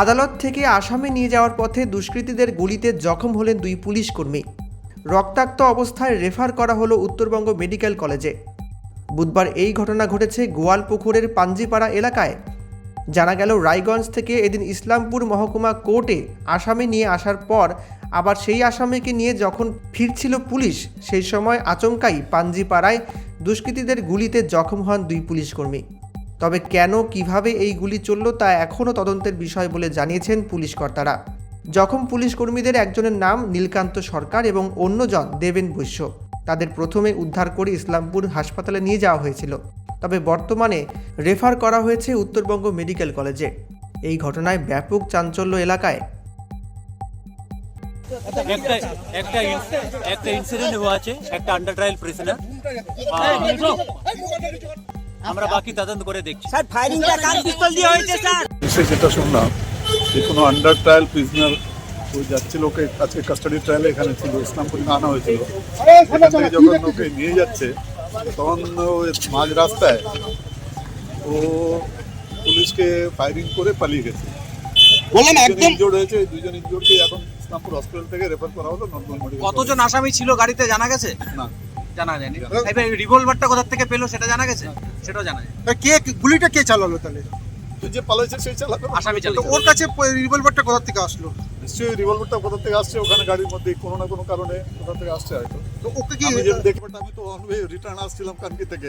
আদালত থেকে আসামে নিয়ে যাওয়ার পথে দুষ্কৃতীদের গুলিতে জখম হলেন দুই পুলিশ কর্মী। রক্তাক্ত অবস্থায় রেফার করা হলো উত্তরবঙ্গ মেডিকেল কলেজে। বুধবার এই ঘটনা ঘটেছে গোয়ালপুকুরের পাঞ্জিপাড়া এলাকায়। জানা গেল, রায়গঞ্জ থেকে এদিন ইসলামপুর মহকুমা কোর্টে আসামি নিয়ে আসার পর আবার সেই আসামিকে নিয়ে যখন ফিরছিল পুলিশ, সেই সময় আচমকাই পাঞ্জিপাড়ায় দুষ্কৃতীদের গুলিতে জখম হন দুই পুলিশ কর্মী। তবে কেন কীভাবে এই গুলি চলল তা এখনও তদন্তের বিষয় বলে জানিয়েছেন পুলিশ কর্তারা জখম পুলিশ কর্মীদের একজনের নাম নীলকান্ত সরকার এবং অন্যজন দেবেন বৈশ্য তাদের প্রথমে উদ্ধার করে ইসলামপুর হাসপাতালে নিয়ে যাওয়া হয়েছিল তবে বর্তমানে রেফার করা হয়েছে উত্তরবঙ্গ মেডিকেল কলেজে এই ঘটনায় ব্যাপক চাঞ্চল্য এলাকায় একটা একটা একটা ইনসিডেন্ট হওয়া আছে একটা আন্ডার ট্রায়াল প্রিজনার আমরা বাকি তদন্ত করে দেখছি। স্যার ফায়ারিংটা কার পিস্তল দিয়ে হয়েছে স্যার? এসে যেটা শুনলাম। যে কোনো আন্ডার ট্রায়াল প্রিজনার ওই যাচ্ছিল ওকে আজকে কাস্টাডি ট্রায়ালে এখানে ছিল ইসলামপুরে আনা হয়েছিল। এখান থেকে যখন ওকে নিয়ে যাচ্ছে তখন ওই মাঝ রাস্তায় ও পুলিশকে ফায়ারিং করে পালিয়ে গেছে। বললাম দুজন একদম ইনজোর্ড হয়েছে দুজন ইনজোর্ডকে এখন ইসলামপুর হসপিটাল থেকে রেফার করা হলো নর্মাল মেডিকেল কতজন আসামি ছিল গাড়িতে জানা গেছে? না। জানা যায়নি। এবার রিভলভারটা কোথা থেকে পেল সেটা জানা গেছে? সেটাও জানা যায় তা কে গুলিটা কে চালালো তাহলে? তো যে পালাইছে সেই চালাবে আসামি চালাবে ওর কাছে রিভলভারটা কোথা থেকে আসলো? নিশ্চয়ই রিভলভারটা কোথা থেকে আসছে? ওখানে গাড়ির মধ্যে কোনো না কোনো কারণে কোথা থেকে আসছে হয়তো। তো ওকে কি আমি যেটা আমি তো রিটার্ন আসছিলাম কানকি থেকে।